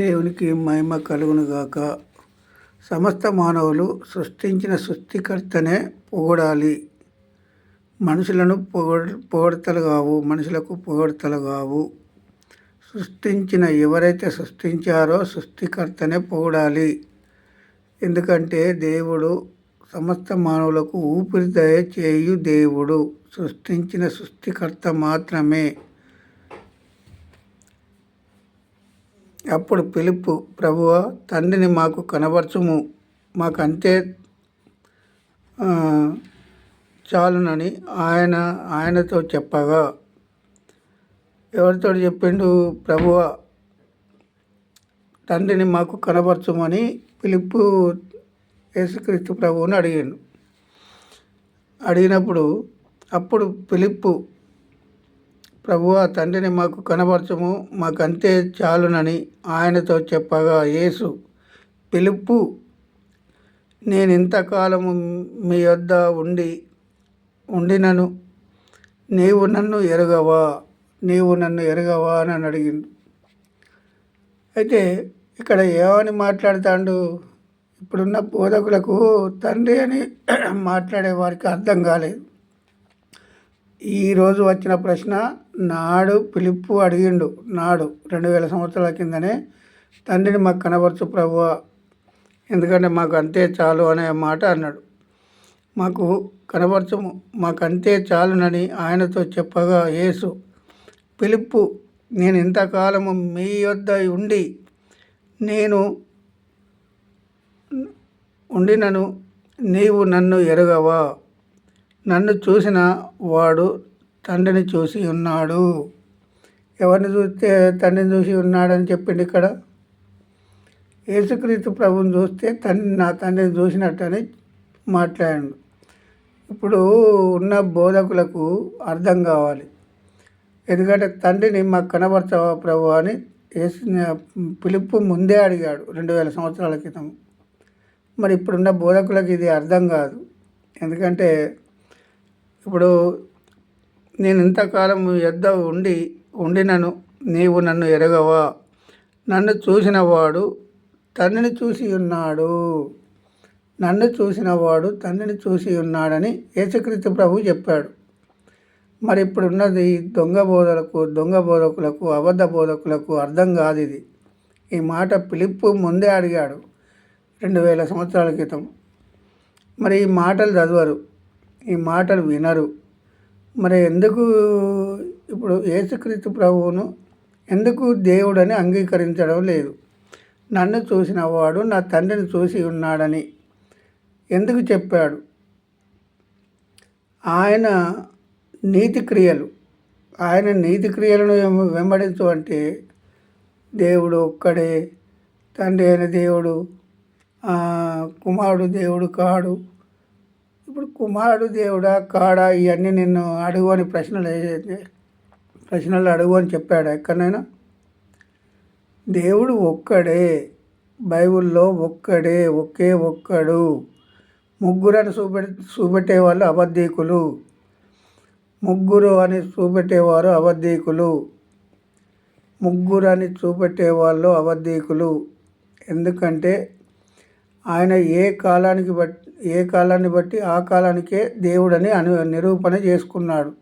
దేవునికి మహిమ కలుగునుగాక సమస్త మానవులు సృష్టించిన సృష్టికర్తనే పొగడాలి. మనుషులను పొగ పొగడతలు కావు మనుషులకు పొగడతలు కావు సృష్టించిన ఎవరైతే సృష్టించారో సృష్టికర్తనే పొగడాలి. ఎందుకంటే దేవుడు సమస్త మానవులకు ఊపిరిదయ చేయు దేవుడు సృష్టించిన సృష్టికర్త మాత్రమే. అప్పుడు పిలుపు ప్రభువ తండ్రిని మాకు కనబరచుము. మాకంతే చాలునని ఆయన ఆయనతో చెప్పగా. ఎవరితో చెప్పిండు? ప్రభువ తండ్రిని మాకు కనబరచమని పిలుపు యేసుక్రీస్తు ప్రభువుని అడిగాడు. అడిగినప్పుడు అప్పుడు పిలుపు ప్రభువా తండ్రిని మాకు కనబరచము మాకంతే చాలునని ఆయనతో చెప్పగా యేసు పిలుపు నేను ఇంతకాలము మీ వద్ద ఉండి ఉండినను నీవు నన్ను ఎరగవా నీవు నన్ను ఎరగవా అని అడిగిండు. అయితే ఇక్కడ ఏమని మాట్లాడుతాడు ఇప్పుడున్న బోధకులకు తండ్రి అని మాట్లాడే వారికి అర్థం కాలేదు. ఈరోజు వచ్చిన ప్రశ్న నాడు పిలుపు అడిగిండు. నాడు రెండు వేల సంవత్సరాల కిందనే. తండ్రిని మాకు కనబరచు ప్రభువ. ఎందుకంటే మాకు అంతే చాలు అనే మాట అన్నాడు. మాకు కనబరచము మాకు అంతే చాలునని ఆయనతో చెప్పగా యేసు పిలుపు నేను ఇంతకాలము మీ యొద్ద ఉండి నేను ఉండినను నీవు నన్ను ఎరగవా? నన్ను చూసిన వాడు తండ్రిని చూసి ఉన్నాడు. ఎవరిని చూస్తే తండ్రిని చూసి ఉన్నాడని చెప్పిండు ఇక్కడ? యేసుక్రీస్తు ప్రభుని చూస్తే తండ్రి నా తండ్రిని చూసినట్టని మాట్లాడాడు. ఇప్పుడు ఉన్న బోధకులకు అర్థం కావాలి. ఎందుకంటే తండ్రిని మాకు కనబరచవా ప్రభు అని యేసు పిలుపు ముందే అడిగాడు రెండు వేల సంవత్సరాల క్రితం. మరి ఇప్పుడున్న బోధకులకు ఇది అర్థం కాదు. ఎందుకంటే ఇప్పుడు నేను ఇంతకాలం ఎద్ద ఉండి ఉండినను. నీవు నన్ను ఎరగవా? నన్ను చూసినవాడు తండ్రిని చూసి ఉన్నాడు. నన్ను చూసినవాడు తండ్రిని చూసి ఉన్నాడని యేసుక్రీస్తు ప్రభు చెప్పాడు. మరి ఇప్పుడున్నది దొంగ బోధలకు దొంగ బోధకులకు అబద్ధ బోధకులకు అర్థం కాదు ఇది. ఈ మాట పిలుపు ముందే అడిగాడు రెండు వేల సంవత్సరాల క్రితం. మరి ఈ మాటలు చదవరు. ఈ మాటలు వినరు. మరి ఎందుకు ఇప్పుడు యేసుక్రీస్తు ప్రభువును ఎందుకు దేవుడని అంగీకరించడం లేదు? నన్ను చూసిన వాడు నా తండ్రిని చూసి ఉన్నాడని ఎందుకు చెప్పాడు? ఆయన నీతి క్రియలు ఆయన నీతి క్రియలను వెంబడించు అంటే దేవుడు ఒక్కడే తండ్రి అయిన దేవుడు కుమారుడు దేవుడు కాడు. ఇప్పుడు కుమారుడు దేవుడా కాడా? ఇవన్నీ నిన్ను అడుగు అని ప్రశ్నలు ప్రశ్నలు అడుగు అని చెప్పాడు ఎక్కడైనా దేవుడు ఒక్కడే బైబిల్లో ఒక్కడే ఒకే ఒక్కడు. ముగ్గురని చూపె చూపెట్టే వాళ్ళు అబద్ధీకులు. ముగ్గురు అని చూపెట్టేవారు అబద్ధీకులు. ముగ్గురు అని చూపెట్టేవాళ్ళు అబద్ధీకులు. ఎందుకంటే ఆయన ఏ కాలానికి బట్టి ఏ కాలాన్ని బట్టి ఆ కాలానికే దేవుడని అను నిరూపణ చేసుకున్నాడు.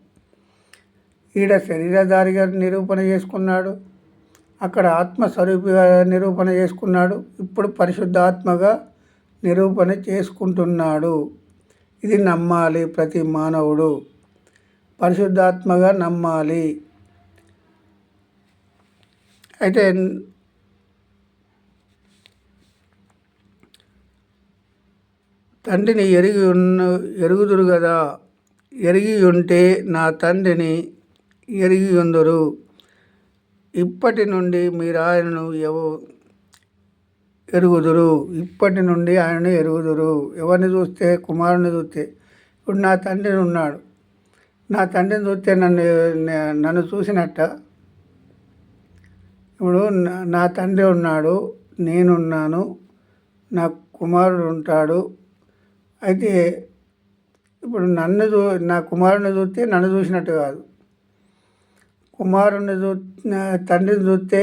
ఈడ శరీరధారిగా నిరూపణ చేసుకున్నాడు. అక్కడ ఆత్మస్వరూపిగా నిరూపణ చేసుకున్నాడు. ఇప్పుడు పరిశుద్ధాత్మగా నిరూపణ చేసుకుంటున్నాడు. ఇది నమ్మాలి ప్రతి మానవుడు. పరిశుద్ధాత్మగా నమ్మాలి. అయితే తండ్రిని ఎరిగి ఉన్న ఎరుగుదురు కదా ఎరిగి ఉంటే నా తండ్రిని ఎరిగి ఉందరు. ఇప్పటి నుండి మీరు ఆయనను ఎవ ఎరుగుదురు. ఇప్పటి నుండి ఆయనను ఎరుగుదురు. ఎవరిని చూస్తే? కుమారుని చూస్తే. ఇప్పుడు నా తండ్రిని ఉన్నాడు. నా తండ్రిని చూస్తే నన్ను నన్ను చూసినట్ట. ఇప్పుడు నా- నా తండ్రి ఉన్నాడు. నేనున్నాను. నా కుమారుడు ఉంటాడు. అయితే ఇప్పుడు నన్ను చూ నా కుమారుని చూస్తే నన్ను చూసినట్టు కాదు. కుమారుని చూ నా తండ్రిని చూస్తే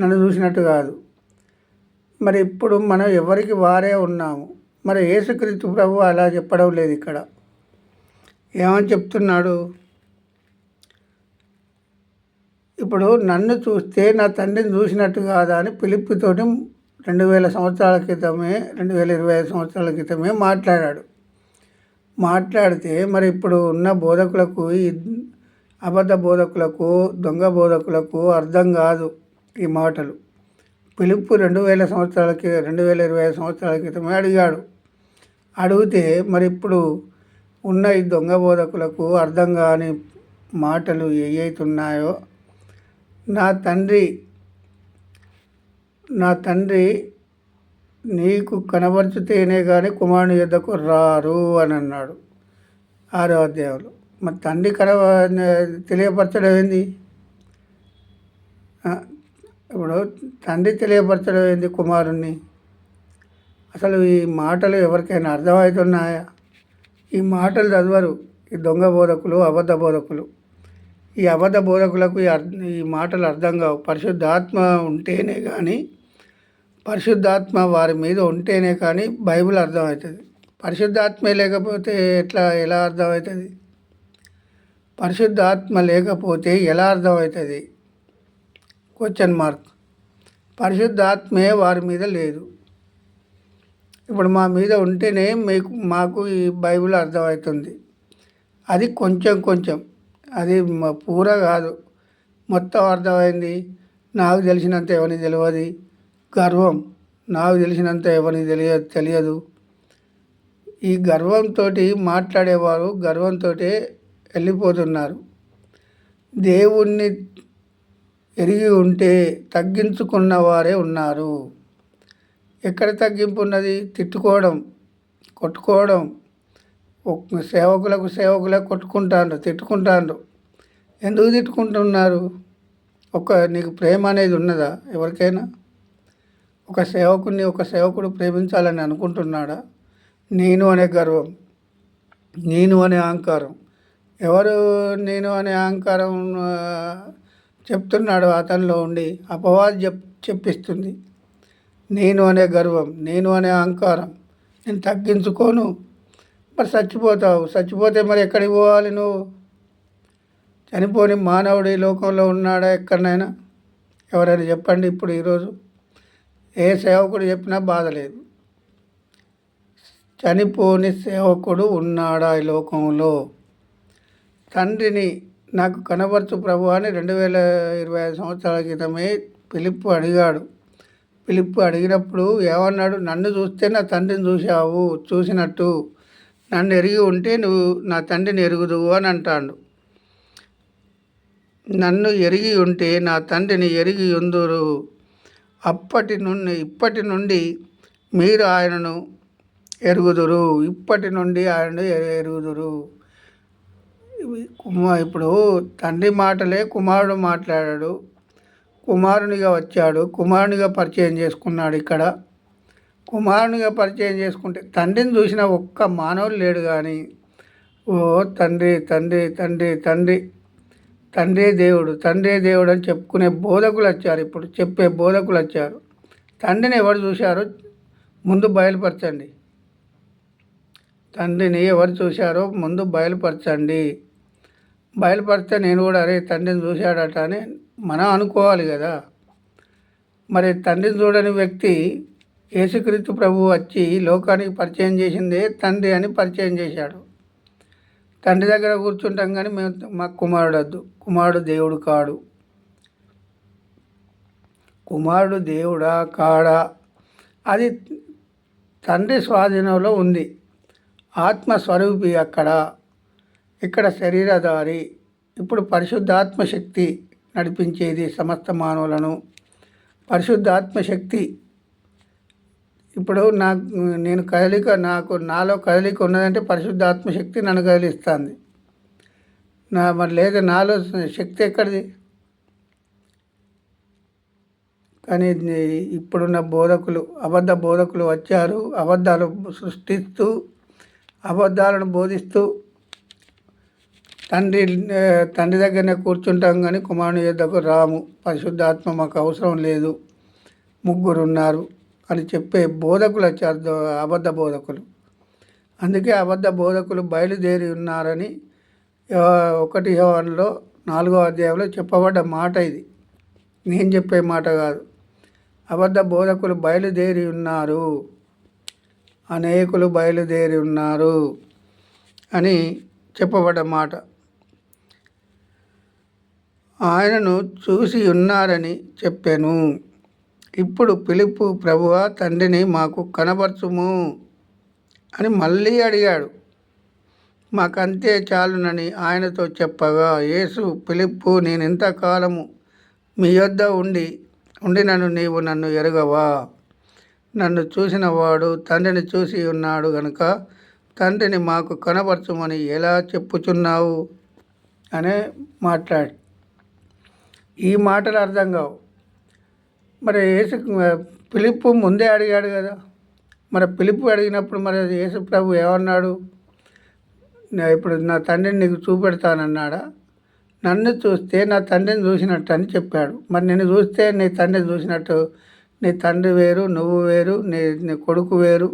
నన్ను చూసినట్టు కాదు. మరి ఇప్పుడు మనం ఎవరికి వారే ఉన్నాము? మరి యేసుక్రీస్తు ప్రభు అలా చెప్పడం లేదు ఇక్కడ. ఏమని చెప్తున్నాడు? ఇప్పుడు నన్ను చూస్తే నా తండ్రిని చూసినట్టు కాదా అని పిలుపుతోటి రెండు వేల సంవత్సరాల క్రితమే రెండు వేల ఇరవై ఐదు సంవత్సరాల క్రితమే మాట్లాడాడు. మాట్లాడితే మరి ఇప్పుడు ఉన్న బోధకులకు అబద్ధ బోధకులకు దొంగ బోధకులకు అర్థం కాదు ఈ మాటలు. పిలుపు రెండు వేల సంవత్సరాలకి రెండు వేల ఇరవై ఐదు సంవత్సరాల క్రితమే అడిగాడు. అడిగితే మరి ఇప్పుడు ఉన్న ఈ దొంగ బోధకులకు అర్థం కాని మాటలు ఏవైతున్నాయో నా తండ్రి నా తండ్రి నీకు కనబరుచుతేనే కానీ కుమారుని యుద్ధకు రారు అని అన్నాడు. ఆరో అధ్యాయంలో. మరి తండ్రి కన తెలియపరచడం ఏంది? ఇప్పుడు తండ్రి తెలియపరచడం ఏంది కుమారుణ్ణి? అసలు ఈ మాటలు ఎవరికైనా అర్థమవుతున్నాయా? ఈ మాటలు చదవరు ఈ దొంగ బోధకులు అబద్ధ బోధకులు. ఈ అబద్ధ బోధకులకు ఈ ఈ మాటలు అర్థం కావు. పరిశుద్ధాత్మ ఉంటేనే కానీ పరిశుద్ధాత్మ వారి మీద ఉంటేనే కానీ బైబిల్ అర్థమవుతుంది. పరిశుద్ధాత్మే లేకపోతే ఎట్లా ఎలా అర్థమవుతుంది? పరిశుద్ధాత్మ లేకపోతే ఎలా అర్థమవుతుంది? క్వశ్చన్ మార్క్ పరిశుద్ధాత్మే వారి మీద లేదు. ఇప్పుడు మా మీద ఉంటేనే మీకు మాకు ఈ బైబిల్ అర్థమవుతుంది. అది కొంచెం కొంచెం. అది పూర కాదు. మొత్తం అర్థమైంది. నాకు తెలిసినంత ఎవరికి తెలియదు. గర్వం నాకు తెలిసినంత ఎవరికి తెలియ తెలియదు. ఈ గర్వంతో మాట్లాడేవారు గర్వంతో వెళ్ళిపోతున్నారు. దేవుణ్ణి ఎరిగి ఉంటే తగ్గించుకున్న వారే ఉన్నారు. ఎక్కడ తగ్గింపు ఉన్నది? తిట్టుకోవడం కొట్టుకోవడం సేవకులకు సేవకులకు కొట్టుకుంటాండ్రు తిట్టుకుంటాండ్రు. ఎందుకు తిట్టుకుంటున్నారు? ఒక నీకు ప్రేమ అనేది ఉన్నదా ఎవరికైనా? ఒక సేవకుని ఒక సేవకుడు ప్రేమించాలని అనుకుంటున్నాడా? నేను అనే గర్వం నేను అనే అహంకారం. ఎవరు నేను అనే అహంకారం చెప్తున్నాడు అతనిలో ఉండి అపవాది చెప్ చెప్పిస్తుంది. నేను అనే గర్వం నేను అనే అహంకారం. నేను తగ్గించుకోను. మరి చచ్చిపోతావు. చచ్చిపోతే మరి ఎక్కడికి పోవాలి నువ్వు? చనిపోని మానవుడు ఈ లోకంలో ఉన్నాడా ఎక్కడనైనా? ఎవరైనా చెప్పండి ఇప్పుడు ఈరోజు ఏ సేవకుడు చెప్పినా బాధ లేదు. చనిపోని సేవకుడు ఉన్నాడా ఈ లోకంలో? తండ్రిని నాకు కనబరచు ప్రభు అని రెండు వేల ఇరవై ఐదు సంవత్సరాల క్రితమే పిలుపు అడిగాడు. పిలుపు అడిగినప్పుడు ఏమన్నాడు? నన్ను చూస్తే నా తండ్రిని చూసావు చూసినట్టు. నన్ను ఎరిగి ఉంటే నువ్వు నా తండ్రిని ఎరుగుదువు అని అంటాడు. నన్ను ఎరిగి ఉంటే నా తండ్రిని ఎరిగి ఉందురు. అప్పటి నుండి ఇప్పటి నుండి మీరు ఆయనను ఎరుగుదురు. ఇప్పటి నుండి ఆయనను ఎరుగుదురు. కుమా ఇప్పుడు తండ్రి మాటలే కుమారుడు మాట్లాడాడు. కుమారునిగా వచ్చాడు. కుమారునిగా పరిచయం చేసుకున్నాడు ఇక్కడ. కుమారునిగా పరిచయం చేసుకుంటే తండ్రిని చూసిన ఒక్క మానవుడు లేడు కానీ ఓ తండ్రి తండ్రి తండ్రి తండ్రి తండ్రే దేవుడు తండ్రే దేవుడు అని చెప్పుకునే బోధకులు వచ్చారు ఇప్పుడు చెప్పే బోధకులు వచ్చారు. తండ్రిని ఎవరు చూశారో ముందు బయలుపరచండి. తండ్రిని ఎవరు చూశారో ముందు బయలుపరచండి. బయలుపరిస్తే నేను కూడా అరే తండ్రిని చూశాడట అని మనం అనుకోవాలి కదా. మరి తండ్రిని చూడని వ్యక్తి యేసుక్రీస్తు ప్రభు వచ్చి లోకానికి పరిచయం చేసిందే తండ్రి అని పరిచయం చేశాడు. తండ్రి దగ్గర కూర్చుంటాం కానీ మేము మా కుమారుడు వద్దు. కుమారుడు దేవుడు కాడు. కుమారుడు దేవుడా కాడా? అది తండ్రి స్వాధీనంలో ఉంది. ఆత్మస్వరూపి అక్కడ. ఇక్కడ శరీరధారి. ఇప్పుడు పరిశుద్ధాత్మ శక్తి నడిపించేది సమస్త మానవులను. పరిశుద్ధాత్మ శక్తి ఇప్పుడు నాకు నేను కదలిక నాకు నాలో కదలిక ఉన్నదంటే పరిశుద్ధాత్మ శక్తి నన్ను కదిలిస్తుంది. నా మరి లేదు నాలో శక్తి ఎక్కడిది? కానీ ఇప్పుడున్న బోధకులు అబద్ధ బోధకులు వచ్చారు అబద్ధాలు సృష్టిస్తూ అబద్ధాలను బోధిస్తూ తండ్రి తండ్రి దగ్గరనే కూర్చుంటాం కానీ కుమారుని యొద్దకు రాము. పరిశుద్ధాత్మ మాకు అవసరం లేదు. ముగ్గురు ఉన్నారు అని చెప్పే బోధకులు వచ్చారు అబద్ధ బోధకులు. అందుకే అబద్ధ బోధకులు బయలుదేరి ఉన్నారని ఒకటి యోహానులో నాలుగో అధ్యాయంలో చెప్పబడ్డ మాట ఇది. నేను చెప్పే మాట కాదు. అబద్ధ బోధకులు బయలుదేరి ఉన్నారు. అనేకులు బయలుదేరి ఉన్నారు అని చెప్పబడ్డ మాట. ఆయనను చూసి ఉన్నారని చెప్పాను. ఇప్పుడు పిలుపు ప్రభువా తండ్రిని మాకు కనబరచుము అని మళ్ళీ అడిగాడు. మాకంతే చాలునని ఆయనతో చెప్పగా యేసు పిలుపు నేను ఇంతకాలము మీ యొద్ద ఉండి ఉండి నన్ను నీవు నన్ను ఎరగవా? నన్ను చూసిన వాడు తండ్రిని చూసి ఉన్నాడు గనుక తండ్రిని మాకు కనపరచమని ఎలా చెప్పుచున్నావు? అనే మాట్లాడు. ఈ మాటలు అర్థం కావు. మరి యేసు పిలుపు ముందే అడిగాడు కదా. మరి పిలుపు అడిగినప్పుడు మరి యేసు ప్రభు ఏమన్నాడు? ఇప్పుడు నా తండ్రిని నీకు చూపెడతానన్నాడా? నన్ను చూస్తే నా తండ్రిని చూసినట్టు అని చెప్పాడు. మరి నిన్ను చూస్తే నీ తండ్రిని చూసినట్టు నీ తండ్రి వేరు నువ్వు వేరు నీ నీ కొడుకు వేరు.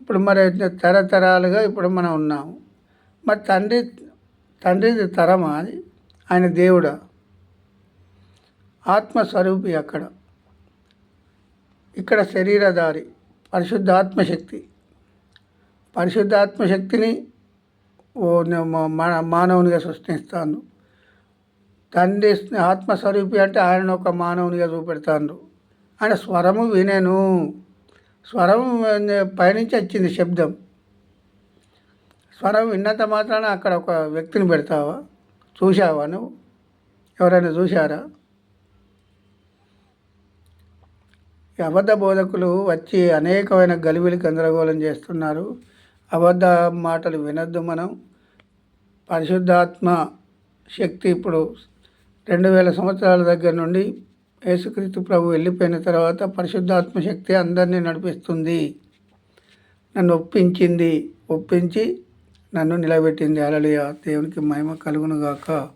ఇప్పుడు మరి తరతరాలుగా ఇప్పుడు మనం ఉన్నాము. మరి తండ్రి తండ్రిది తరమా? అది ఆయన దేవుడా? ఆత్మస్వరూపి అక్కడ. ఇక్కడ శరీరధారి పరిశుద్ధాత్మశక్తి. పరిశుద్ధాత్మశక్తిని ఓ మానవునిగా సృష్టిస్తాను. తండ్రి ఆత్మస్వరూపి అంటే ఆయన ఒక మానవునిగా చూపెడతాను. ఆయన స్వరము వినేను. స్వరం పైనుంచి వచ్చింది శబ్దం. స్వరం విన్నంత మాత్రాన అక్కడ ఒక వ్యక్తిని పెడతావా? చూశావా నువ్వు? ఎవరైనా చూశారా? ఈ అబద్ధ బోధకులు వచ్చి అనేకమైన గలిబిలి గందరగోళం చేస్తున్నారు. అబద్ధ మాటలు వినొద్దు మనం. పరిశుద్ధాత్మ శక్తి ఇప్పుడు రెండు వేల సంవత్సరాల దగ్గర నుండి యేసుక్రీస్తు ప్రభు వెళ్ళిపోయిన తర్వాత పరిశుద్ధాత్మ శక్తి అందరినీ నడిపిస్తుంది. నన్ను ఒప్పించింది ఒప్పించి నన్ను నిలబెట్టింది. అలలియ దేవునికి మహిమ కలుగును గాక